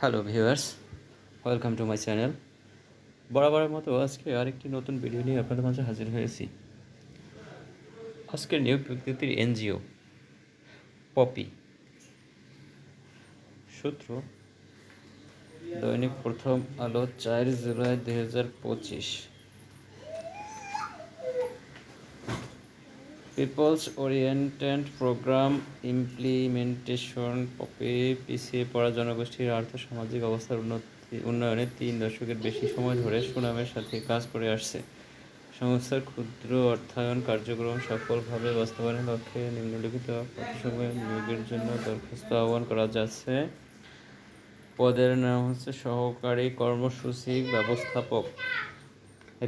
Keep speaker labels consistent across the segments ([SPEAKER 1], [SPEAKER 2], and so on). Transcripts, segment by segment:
[SPEAKER 1] Hello viewers welcome to my channel বরাবরের মতো আজকে আরেকটি নতুন ভিডিও নিয়ে আপনাদের মাঝে হাজির হয়েছি। আজকের নিয়োগ বিজ্ঞপ্তির এনজিও, পপি। সূত্র, দৈনিক প্রথম আলো চার জুলাই দু হাজার পঁচিশ। পিপলস ওরিয়েন্টেড প্রোগ্রাম ইমপ্লিমেন্টেশন পপে পিছিয়ে পড়া জনগোষ্ঠীর আর্থ সামাজিক অবস্থার উন্নতি, উন্নয়নে তিন দশকের বেশি সময় ধরে সুনামের সাথে কাজ করে আসছে। সংস্থার ক্ষুদ্র অর্থায়ন কার্যক্রম সফলভাবে বাস্তবায়নের লক্ষ্যে নিম্নলিখিত প্রতিসময় নিয়োগের জন্য দরখাস্ত আহ্বান করা যাচ্ছে। পদের নাম হচ্ছে সহকারী কর্মসূচি ব্যবস্থাপক।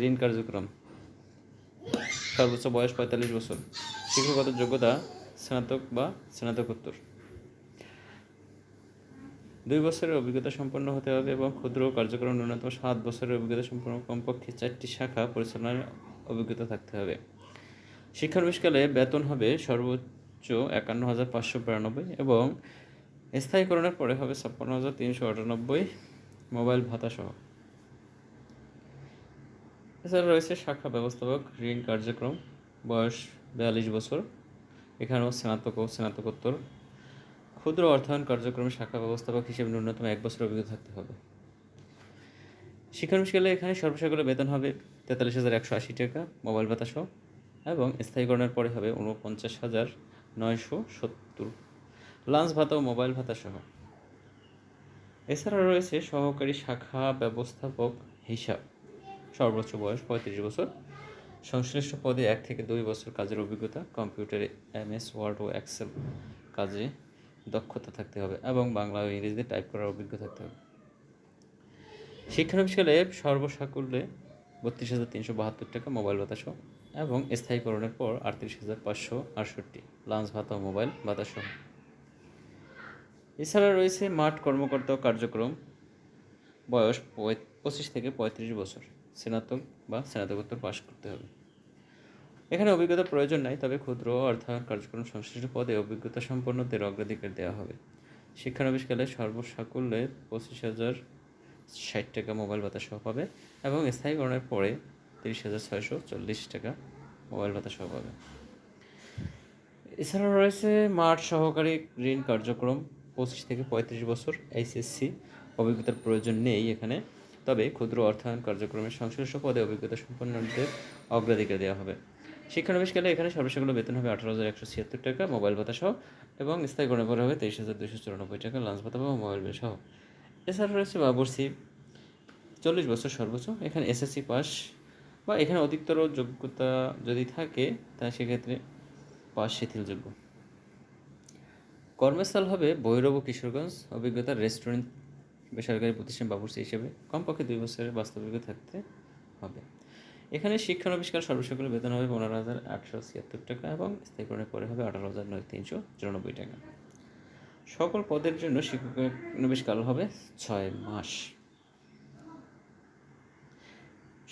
[SPEAKER 1] ঋণ কার্যক্রম। সর্বোচ্চ বয়স পঁয়তাল্লিশ বছর। শিক্ষাগত যোগ্যতা স্নাতক বা স্নাতকোত্তর। দুই বছরের অভিজ্ঞতা সম্পন্ন হতে হবে এবং ক্ষুদ্র কার্যক্রম ন্যূনতম সাত বছরের অভিজ্ঞতা সম্পন্ন কমপক্ষে চারটি শাখা পরিচালনার অভিজ্ঞতা থাকতে হবে। শিক্ষানবিশকালে বেতন হবে সর্বোচ্চ একান্ন হাজার পাঁচশো বিরানব্বই এবং স্থায়ীকরণের পরে হবে ছাপ্পান্ন হাজার তিনশো আটানব্বই মোবাইল ভাতা সহ এছাড়া রয়েছে শাখা ব্যবস্থাপক ঋণ কার্যক্রম, বয়স বিয়াল্লিশ বছর। এখানেও স্নাতক ও স্নাতকোত্তর। ক্ষুদ্র অর্থায়ন কার্যক্রমে শাখা ব্যবস্থাপক হিসেবে ন্যূনতম এক বছর অভিজ্ঞতা থাকতে হবে। শিক্ষানুষ্ঠানে এখানে সর্বসাকলে বেতন হবে তেতাল্লিশ হাজার একশো আশি টাকা, মোবাইল ভাতা সহ, এবং স্থায়ীকরণের পরে হবে উনপঞ্চাশ হাজার নয়শো সত্তর। লাঞ্চ ভাতা ও মোবাইল ভাতা সহ। এছাড়া রয়েছে সহকারী শাখা ব্যবস্থাপক হিসাব। সর্বোচ্চ বয়স পঁয়ত্রিশ বছর। সংশ্লিষ্ট পদে এক থেকে দুই বছর কাজের অভিজ্ঞতা, কম্পিউটারে এমএস, ওয়ার্ড ও এক্সেল কাজে দক্ষতা থাকতে হবে এবং বাংলা ও ইংরেজিতে টাইপ করার অভিজ্ঞতা থাকতে হবে। শিক্ষানবিশকালে সর্বসাকুল্যে বত্রিশ হাজার তিনশো বাহাত্তর টাকা মোবাইল ভাতা সহ এবং স্থায়ীকরণের পর আটত্রিশ হাজার পাঁচশো আটষট্টি লাঞ্চ ভাতা ও মোবাইল ভাতা সহ এছাড়া রয়েছে মাঠ কর্মকর্তা কার্যক্রম বয়স পঁয় পঁচিশ থেকে পঁয়ত্রিশ বছর। স্নাতক বা স্নাতকোত্তর পাশ করতে হবে। এখানে অভিজ্ঞতা প্রয়োজন নাই, তবে ক্ষুদ্র অর্থায়ন কার্যক্রম সংশ্লিষ্ট পদে অভিজ্ঞতা সম্পন্নদের অগ্রাধিকার দেওয়া হবে। শিক্ষানবিশকালে সর্বসাকুল্যে পঁচিশ হাজার ষাট টাকা মোবাইল ভাতা সহ পাবে এবং স্থায়ীকরণের পরে তিরিশ হাজার ছয়শো চল্লিশ টাকা মোবাইল ভাতা সহ পাবে। এছাড়া রয়েছে মাঠ সহকারী ঋণ কার্যক্রম, পঁচিশ থেকে পঁয়ত্রিশ বছর এইচএসসি অভিজ্ঞতার প্রয়োজন নেই এখানে। তবে ক্ষুদ্র অর্থায়ন কার্যক্রমের সংশ্লিষ্ট পদে অভিজ্ঞতা সম্পন্নদের অগ্রাধিকার দেওয়া হবে। শিক্ষানবিশকালে এখানে সর্বসাকুল্য বেতন হবে আঠারো হাজার একশো ছিয়াত্তর টাকা, মোবাইল ভাতা সহ এবং স্থায়ীকরণের পরে হবে তেইশ হাজার দুশো চুরানব্বই টাকা, লাঞ্চ ভাতা বা মোবাইল বিল সহ। এছাড়া রয়েছে বাবরসি, চল্লিশ বছর সর্বোচ্চ এখানে এসএসসি পাস বা এখানে অধিকতর যোগ্যতা যদি থাকে, তা সেক্ষেত্রে পাস শিথিলযোগ্য। কর্মস্থল হবে ভৈরব কিশোরগঞ্জ। অভিজ্ঞতা রেস্টুরেন্ট বেসরকারি প্রতিষ্ঠান বাবুর্চি হিসেবে কমপক্ষে দুই বছরের বাস্তবিক থাকতে হবে। এখানে শিক্ষানবিষ্কার সর্বসকলে বেতন হবে পনেরো হাজার আটশো ছিয়াত্তর টাকা এবং স্থায়ীকরণের পরে হবে আঠারো হাজার নয় তিনশো চুরানব্বই টাকা। সকল পদের জন্য শিক্ষানবিষ্কাল হবে, ছয় মাস।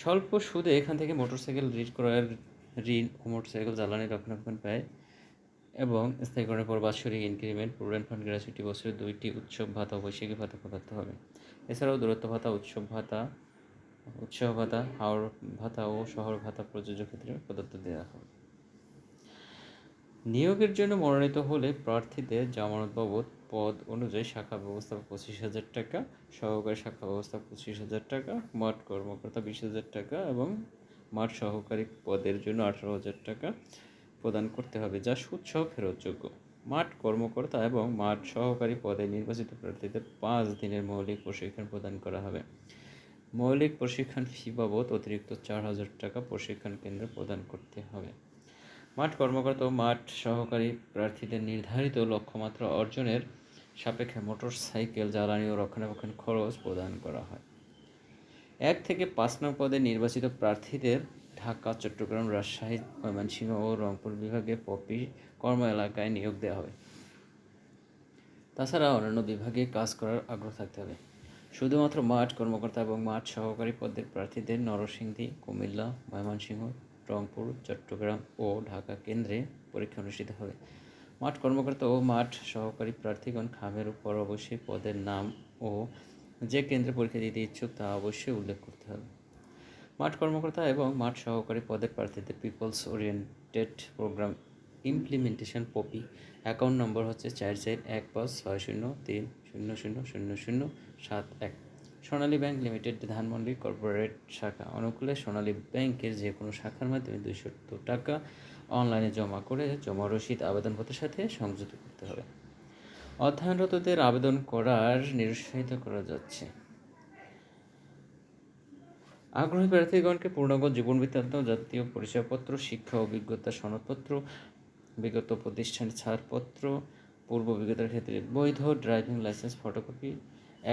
[SPEAKER 1] স্বল্প সুদে এখান থেকে মোটরসাইকেল ঋণ করার ঋণ ও মোটরসাইকেল জ্বালানি রক্ষণাবেক্ষণ পায় এবং স্থায়ীকরণের পর বাৎসরিক ইনক্রিমেন্ট প্রভিডেন্ট ফান্ড গ্র্যাচুইটি বছরে দুইটি উৎসব ভাতা বৈশাখী ভাতা প্রদত্ত হবে। এছাড়াও দূরত্ব ভাতা উৎসব ভাতা উৎসাহ ভাতা হাওড় ভাতা ও শহর ভাতা প্রযোজ্য ক্ষেত্রে প্রদত্ত দেওয়া হবে। নিয়োগের জন্য মনোনীত হলে প্রার্থীদের জামানত বাবদ পদ অনুযায়ী শাখা ব্যবস্থাপক পঁচিশ হাজার টাকা, সহকারী শাখা ব্যবস্থাপক পঁচিশ হাজার টাকা, মাঠ কর্মকর্তা বিশ হাজার টাকা এবং মাঠ সহকারী পদের জন্য আঠারো হাজার টাকা প্রদান করতে হবে, যা সুদসহ ফেরতযোগ্য। মাঠ কর্মকর্তা এবং মাঠ সহকারী পদে নির্বাচিত প্রার্থীদের পাঁচ দিনের মৌলিক প্রশিক্ষণ প্রদান করা হবে। মৌলিক প্রশিক্ষণ ফি বাবদ অতিরিক্ত চার হাজার টাকা প্রশিক্ষণ কেন্দ্র প্রদান করতে হবে। মাঠ কর্মকর্তা ও মাঠ সহকারী প্রার্থীদের নির্ধারিত লক্ষ্যমাত্রা অর্জনের সাপেক্ষে মোটর সাইকেল জ্বালানি ও রক্ষণাবেক্ষণ খরচ প্রদান করা হয়। এক থেকে পাঁচ নং পদে নির্বাচিত প্রার্থীদের ঢাকা, চট্টগ্রাম, রাজশাহী, ময়মনসিংহ ও রংপুর বিভাগে পপি কর্ম এলাকায় নিয়োগ দেওয়া হবে। তাছাড়া অন্যান্য বিভাগে কাজ করার আগ্রহ থাকতে হবে। শুধুমাত্র মাঠ কর্মকর্তা এবং মাঠ সহকারী পদের প্রার্থীদের নরসিংদী, কুমিল্লা, ময়মনসিংহ, রংপুর, চট্টগ্রাম ও ঢাকা কেন্দ্রে পরীক্ষা অনুষ্ঠিত হবে। মাঠ কর্মকর্তা ও মাঠ সহকারী প্রার্থীগণ খামের উপর অবশ্যই পদের নাম ও যে কেন্দ্রে পরীক্ষা দিতে ইচ্ছুক তা অবশ্যই উল্লেখ করতে হবে। মাঠ কর্মকর্তা এবং মাঠ সহকারী পদের প্রার্থীদের peoples oriented program implementation POPI account number হচ্ছে চার চার এক পাঁচ ছয় শূন্য তিন শূন্য শূন্য শূন্য শূন্য সাত এক। Sonali bank limited Dhanmondi corporate শাখা অনুকূলে সোনালী ব্যাংকের যে কোনো শাখার মাধ্যমে দুইশো টাকা অনলাইনে জমা করে জমা রসিদ আবেদনপত্রের সাথে সংযুক্ত করতে হবে। অধ্যয়নরতদের আবেদন করার নিরুৎসাহিত করা যাচ্ছে। আগ্রহী প্রার্থীগণকে পূর্ণাঙ্গ জীবন বৃত্তান্ত, জাতীয় পরিচয়পত্র, শিক্ষা অভিজ্ঞতা সনদপত্র, বিগত প্রতিষ্ঠানের ছাড়পত্র, পূর্ব অভিজ্ঞতার ক্ষেত্রে বৈধ ড্রাইভিং লাইসেন্স ফটোকপি,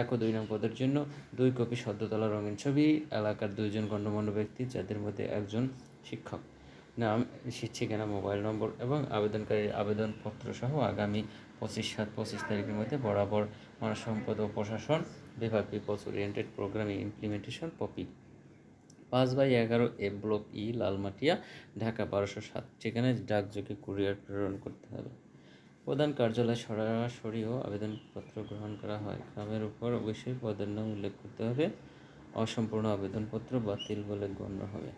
[SPEAKER 1] এক ও দুই নং পদের জন্য দুই কপি সদ্যতলা রঙিন ছবি, এলাকার দুইজন গণ্যমান্য ব্যক্তি, যাদের মধ্যে একজন শিক্ষক। নাম ঠিকানা, মোবাইল নম্বর এবং আবেদনকারীর আবেদনপত্র সহ আগামী পঁচিশ সাত পঁচিশ তারিখের মধ্যে বরাবর মানব সম্পদ ও প্রশাসন, বিভাগ people's oriented programme implementation poppy. পাঁচ বাই এগারো A block E Lalmatia, Dhaka বারোশো সাত সেখানে ডাকযোগে কুরিয়ার প্রেরণ করতে হবে। প্রধান কার্যালয় সরাসরিও আবেদনপত্র গ্রহণ করা হয়। গ্রামের উপর অবশ্যই পদের নাম উল্লেখ করতে হবে। অসম্পূর্ণ আবেদনপত্র বাতিল বলে গণ্য হবে।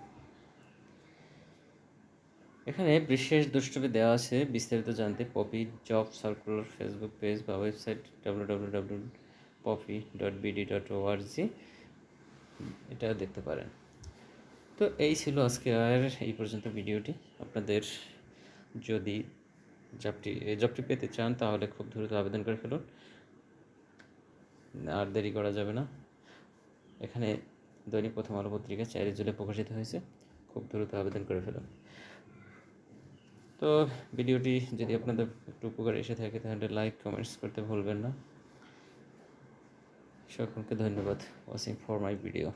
[SPEAKER 1] এখানে বিশেষ দ্রষ্টব্য দেওয়া আছে। বিস্তারিত জানতে POPI job circular Facebook page বা website W W W POPI dot BD dot ORG এটা দেখতে পারেন। তো এই ছিল আজকে আর এই পর্যন্ত ভিডিওটি। আপনাদের যদি জবটি জবটি পেতে চান, তাহলে খুব দ্রুত আবেদন করে ফেলুন। আর দেরি করা যাবে না। এখানে দৈনিক প্রথম আলো পত্রিকা চারি জুলাই প্রকাশিত হয়েছে। খুব দ্রুত আবেদন করে ফেলুন। তো ভিডিওটি যদি আপনাদের একটু উপকার এসে থাকে, তাহলে লাইক কমেন্টস করতে ভুলবেন না। সকলকে ধন্যবাদ ওয়াচিং ফর মাই ভিডিও